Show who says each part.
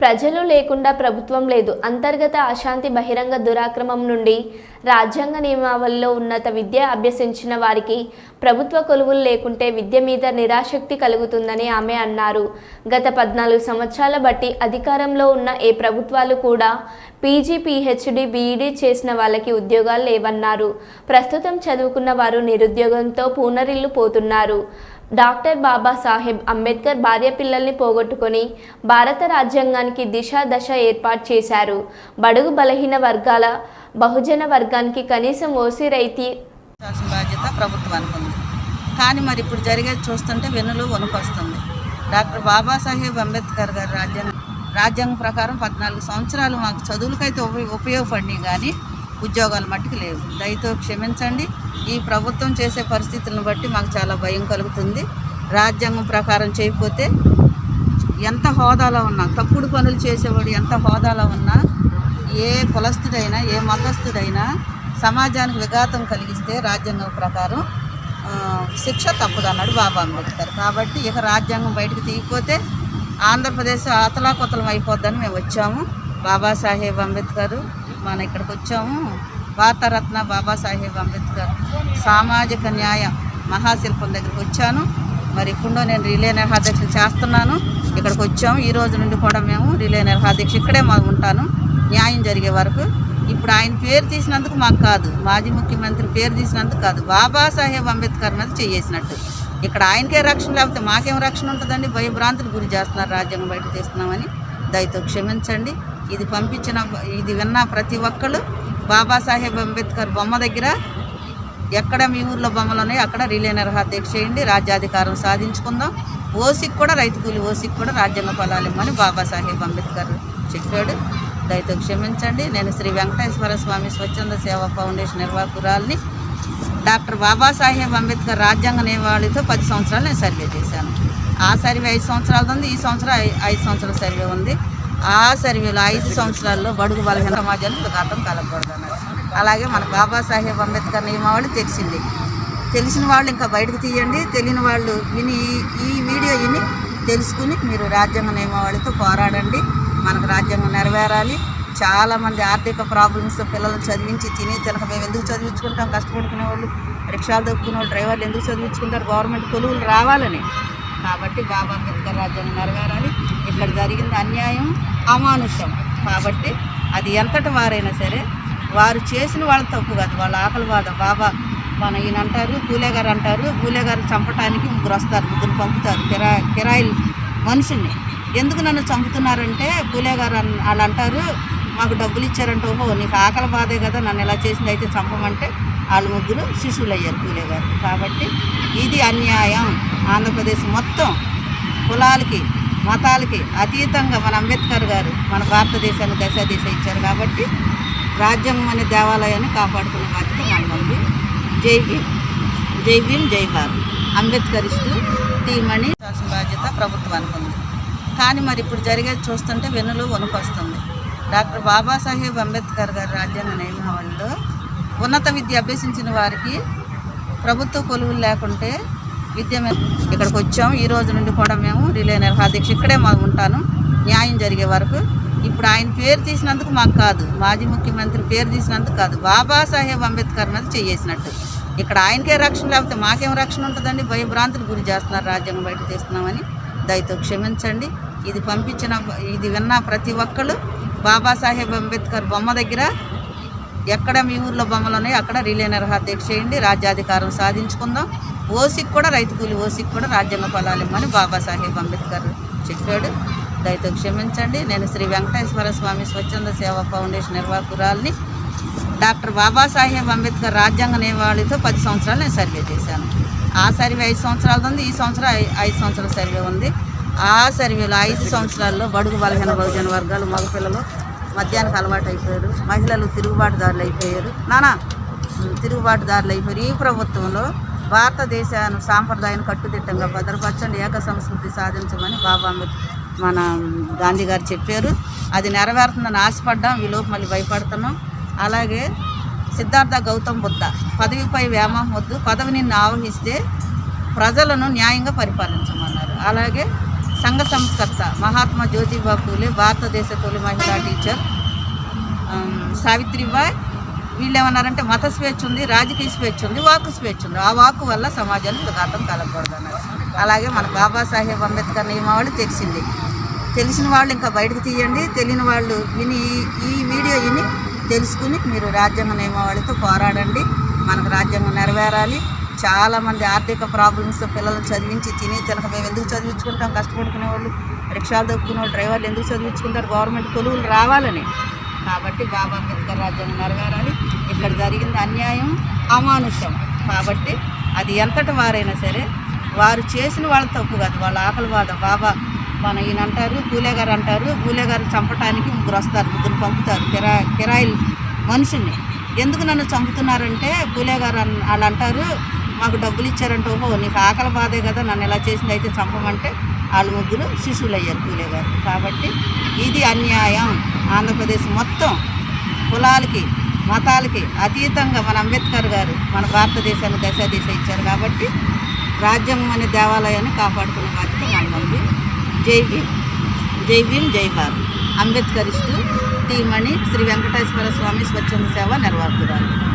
Speaker 1: ప్రజలు లేకుండా ప్రభుత్వం లేదు. అంతర్గత అశాంతి బహిరంగ దురాక్రమం నుండి రాజ్యాంగ నియమావళిలో ఉన్నత విద్య అభ్యసించిన వారికి ప్రభుత్వ కొలువులు లేకుంటే విద్య మీద నిరాశక్తి కలుగుతుందని ఆమె అన్నారు. గత పద్నాలుగు సంవత్సరాల బట్టి అధికారంలో ఉన్న ఏ ప్రభుత్వాలు కూడా పీజీ పీహెచ్డీ బీఈడీ చేసిన వాళ్ళకి ఉద్యోగాలు లేవన్నారు. ప్రస్తుతం చదువుకున్న వారు నిరుద్యోగంతో పూనరిల్లు పోతున్నారు డాక్టర్ బాబాసాహెబ్ అంబేద్కర్ భార్య పిల్లల్ని పోగొట్టుకొని భారత రాజ్యాంగానికి దిశ దశ ఏర్పాటు చేశారు. బడుగు బలహీన వర్గాల బహుజన వర్గానికి కనీసం ఓసీ రైతీ
Speaker 2: బాధ్యత ప్రభుత్వానికి ఉంది. కానీ మరి ఇప్పుడు జరిగేది చూస్తుంటే వెన్నులు వణుకొస్తుంది డాక్టర్ బాబాసాహెబ్ అంబేద్కర్ గారు రాజ్యాంగం రాజ్యాంగం ప్రకారం పద్నాలుగు సంవత్సరాలు మాకు చదువులకైతే ఉపయోగపడినాయి కానీ ఉద్యోగాలు మట్టుకు లేవు. దయతో క్షమించండి. ఈ ప్రభుత్వం చేసే పరిస్థితులను బట్టి మాకు చాలా భయం కలుగుతుంది. రాజ్యాంగం ప్రకారం చేయకపోతే ఎంత హోదాలో ఉన్నా తప్పుడు పనులు చేసేవాడు ఎంత హోదాలో ఉన్నా ఏ కులస్తుడైనా ఏ మతస్థుడైనా సమాజానికి విఘాతం కలిగిస్తే రాజ్యాంగం ప్రకారం శిక్ష తప్పదు అన్నాడు బాబా అంబేద్కర్. కాబట్టి ఇక రాజ్యాంగం బయటకు తీయకపోతే ఆంధ్రప్రదేశ్ అతలాకుతలం అయిపోద్దని మేము వచ్చాము. బాబాసాహెబ్ అంబేద్కర్ మన ఇక్కడికి వచ్చాము. భారతరత్న బాబాసాహెబ్ అంబేద్కర్ సామాజిక న్యాయ మహాశిల్పం దగ్గరికి వచ్చాను. మరి ఇప్పుడు నేను రిలే నిర్హాదీక్ష చేస్తున్నాను. ఇక్కడికి వచ్చాము. ఈ రోజు నుండి కూడా మేము రిలే నిర్హాధ్యక్ష ఇక్కడే మా ఉంటాను. న్యాయం జరిగే వరకు. ఇప్పుడు ఆయన పేరు తీసినందుకు మాకు కాదు. మాజీ ముఖ్యమంత్రి పేరు తీసినందుకు కాదు. బాబాసాహెబ్ అంబేద్కర్ మీద చేసినట్టు ఇక్కడ ఆయనకే రక్షణ లేకపోతే మాకేం రక్షణ ఉంటుందండి? భయభ్రాంతులు గురి చేస్తున్నారు. రాజ్యాంగం బయట తీస్తున్నామని. దయతో క్షమించండి. ఇది పంపించిన ఇది విన్న ప్రతి ఒక్కళ్ళు బాబాసాహెబ్ అంబేద్కర్ బొమ్మ దగ్గర ఎక్కడ మీ ఊర్లో బొమ్మలు ఉన్నాయో అక్కడ రిలే హత్యక్ష చేయండి. రాజ్యాధికారం సాధించుకుందాం. ఓసికి కూడా రైతు కూలి ఓసికి కూడా రాజ్యాంగ ఫలాలు ఇవ్వమని బాబాసాహెబ్ అంబేద్కర్ చెప్పాడు. దయతో క్షమించండి. నేను శ్రీ వెంకటేశ్వర స్వామి స్వచ్ఛంద సేవా ఫౌండేషన్ నిర్వాహకురాలిని డాక్టర్ బాబాసాహెబ్ అంబేద్కర్ రాజ్యాంగ నియమావళితో పది సంవత్సరాలు నేను సర్వే చేశాను. ఆ సర్వే ఐదు సంవత్సరాలు ఉంది. ఈ సంవత్సరం ఐదు సంవత్సరాల సర్వే ఉంది. ఆ సర్వేలో ఐదు సంవత్సరాల్లో బడుగు బలహీన సమాజాలు అర్థం కలగకూడదన్నారు అలాగే మన బాబాసాహెబ్ అంబేద్కర్ నియమావళి తెలిసింది. తెలిసిన వాళ్ళు ఇంకా బయటకు తీయండి. తెలియని వాళ్ళు విని ఈ- వీడియో విని తెలుసుకుని మీరు రాజ్యాంగ నియమావళితో పోరాడండి. మనకు రాజ్యాంగం నెరవేరాలి. చాలామంది ఆర్థిక ప్రాబ్లమ్స్ పిల్లల్ని చదివించి తిని తినక మేము ఎందుకు చదివించుకుంటాం? కష్టపడుకునే వాళ్ళు రిక్షాలు దొక్కునే వాళ్ళు డ్రైవర్లు ఎందుకు చదివించుకుంటారు? గవర్నమెంట్ కొలువులు రావాలని కాబట్టి బాబా అంబేద్కర్ రాజ్యాంగం నెరవేరాలి. ఇక్కడ జరిగింది అన్యాయం అమానుషం. కాబట్టి అది ఎంతటి వారైనా సరే వారు చేసిన వాళ్ళ తప్పు కాదు. వాళ్ళ ఆకలి బాధ. బాబా మన ఈయన అంటారు పూలే గారు అంటారు పూలే గారు చంపటానికి ముగ్గురు వస్తారు ముగ్గురు పంపుతారు. కిరా కిరాయిలు మనుషుల్ని. ఎందుకు నన్ను చంపుతున్నారంటే పూలే గారు అన్- వాళ్ళు అంటారు మాకు డబ్బులు ఇచ్చారంటే ఓహో నీకు ఆకలి బాధే కదా నన్ను ఎలా చేసింది అయితే చంపమంటే వాళ్ళు ముగ్గురు శిశువులు అయ్యారు పూలే గారు కాబట్టి ఇది అన్యాయం. ఆంధ్రప్రదేశ్ మొత్తం కులాలకి మతాలకి అతీతంగా మన అంబేద్కర్ గారు మన భారతదేశాన్ని దశ దిశ ఇచ్చారు కాబట్టి రాజ్యం అనే దేవాలయాన్ని కాపాడుకునే బాధ్యత మనకుంది జై భీమ్. జై భీమ్ జై భారత్. అంబేద్కరిస్టు టీమని చేయాల్సిన బాధ్యత ప్రభుత్వానికి ఉంది. కానీ మరి ఇప్పుడు జరిగేది చూస్తుంటే వెన్నులు వణుకొస్తుంది డాక్టర్ బాబాసాహెబ్ అంబేద్కర్ గారి రాజ్యాంగ నియమావళిలో ఉన్నత విద్య అభ్యసించిన వారికి ప్రభుత్వ కొలువులు లేకుంటే విద్య ఇక్కడికి వచ్చాం. ఈ రోజు నుండి కూడా మేము రిలే నిర్హాధ్యక్ష ఇక్కడే మా ఉంటాను. న్యాయం జరిగే వరకు. ఇప్పుడు ఆయన పేరు తీసినందుకు మాకు కాదు. మాజీ ముఖ్యమంత్రి పేరు తీసినందుకు కాదు. బాబాసాహెబ్ అంబేద్కర్ మీద చేసినట్టు ఇక్కడ ఆయనకే రక్షణ లేకపోతే మాకేం రక్షణ ఉంటుందండి? భయభ్రాంతులు గురి చేస్తున్నారు. రాజ్యాంగం బయట తీస్తున్నామని దయతో క్షమించండి. ఇది పంపించిన ఇది విన్న ప్రతి ఒక్కళ్ళు. బాబాసాహెబ్ అంబేద్కర్ బొమ్మ దగ్గర ఎక్కడ మీ ఊర్లో బొమ్మలు ఉన్నాయో అక్కడ రిలేనర్ నిర్హాదీక్ష చేయండి రాజ్యాధికారం సాధించుకుందాం. ఓసికి కూడా రైతు కూలి ఓసికి కూడా రాజ్యాంగ ఫలాలు ఇవ్వమని బాబాసాహెబ్ అంబేద్కర్ చెప్పాడు. దయతో క్షమించండి. నేను శ్రీ వెంకటేశ్వర స్వామి స్వచ్ఛంద సేవా ఫౌండేషన్ నిర్వాహకురాలిని డాక్టర్ బాబాసాహెబ్ అంబేద్కర్ రాజ్యాంగ నియమావళితో పది సంవత్సరాలు నేను సర్వే చేశాను. ఆ సర్వే ఐదు సంవత్సరాలు ఉంది. ఈ సంవత్సరం ఐ- ఐదు సంవత్సరాల సర్వే ఉంది. ఆ సర్వేలో ఐదు సంవత్సరాల్లో బడుగు బలహీన బహుజన వర్గాలు మగపిల్లలు మద్యానికి అలవాటు అయిపోయారు మహిళలు తిరుగుబాటుదారులు అయిపోయారు. నానా తిరుగుబాటుదారులు అయిపోయారు. ఈ ప్రభుత్వంలో భారతదేశాన్ని సాంప్రదాయాన్ని కట్టుదిట్టంగా భద్రపరచండి ఏక సంస్కృతి సాధించమని బాబా మన గాంధీ గారు చెప్పారు. అది నెరవేరుతుందని ఆశపడ్డాం. ఈలోపు మళ్ళీ భయపడుతున్నాం. అలాగే సిద్ధార్థ గౌతమ్ బుద్ధ పదవిపై వ్యామోహం వద్దు. పదవి నిన్ను ఆవహిస్తే ప్రజలను న్యాయంగా పరిపాలించమన్నారు. అలాగే సంఘ సంస్కర్త మహాత్మా జ్యోతిబా పూలే భారతదేశ తొలి మహిళా టీచర్. సావిత్రిబాయ్ వీళ్ళు ఏమన్నారంటే మత స్వేచ్ఛ ఉంది రాజకీయ స్వేచ్ఛ ఉంది వాక్కు స్వేచ్ఛ ఉంది. ఆ వాక్కు వల్ల సమాజానికి ఘాతం కలగకూడదు అన్నారు అలాగే మన బాబాసాహెబ్ అంబేద్కర్ నియమావళి తెలిసింది. తెలిసిన వాళ్ళు ఇంకా బయటకు తీయండి. తెలియని వాళ్ళు విని ఈ వీడియో విని తెలుసుకుని మీరు రాజ్యాంగ నియమావళితో పోరాడండి. మనకు రాజ్యాంగం నెరవేరాలి. చాలామంది ఆర్థిక ప్రాబ్లమ్స్ పిల్లల్ని చదివించి తిని తినక మేము ఎందుకు చదివించుకుంటాం? కష్టపడుకునే వాళ్ళు రిక్షాలు దొక్కునే వాళ్ళు డ్రైవర్లు ఎందుకు చదివించుకుంటారు? గవర్నమెంట్ కొలువులు రావాలని. కాబట్టి బాబా అంబేద్కర్ రాజ్యాంగం నెరవేరాలి. ఇక్కడ జరిగింది అన్యాయం అమానుషం. కాబట్టి అది ఎంతటి వారైనా సరే వారు చేసిన వాళ్ళ తప్పు కాదు. వాళ్ళ ఆకలి బాధ. బాబా మన ఈయన అంటారు పూలే గారు అంటారు పూలే గారు చంపటానికి ముగ్గురు వస్తారు ముగ్గురు పంపుతారు. కిరా కిరాయిలు మనుషుల్ని. ఎందుకు నన్ను చంపుతున్నారంటే పూలే గారు అన్ వాళ్ళు అంటారు మాకు డబ్బులు ఇచ్చారంటే ఓహో నీకు ఆకలి బాధే కదా నన్ను ఎలా చేసింది అయితే చంపమంటే వాళ్ళు ముగ్గురు శిశువులు అయ్యారు పూలే గారు కాబట్టి ఇది అన్యాయం. ఆంధ్రప్రదేశ్ మొత్తం కులాలకి మతాలకి అతీతంగా మన అంబేద్కర్ గారు మన భారతదేశాన్ని దశ దిశ ఇచ్చారు కాబట్టి రాజ్యం అనే దేవాలయాన్ని కాపాడుకునే బాధ్యత మన ఉంది జై భీమ్. జై భీమ్ జై భారత్. అంబేద్కరిస్టు టీమణి శ్రీ వెంకటేశ్వర స్వామి స్వచ్ఛంద సేవ నిర్వాహకురాలు.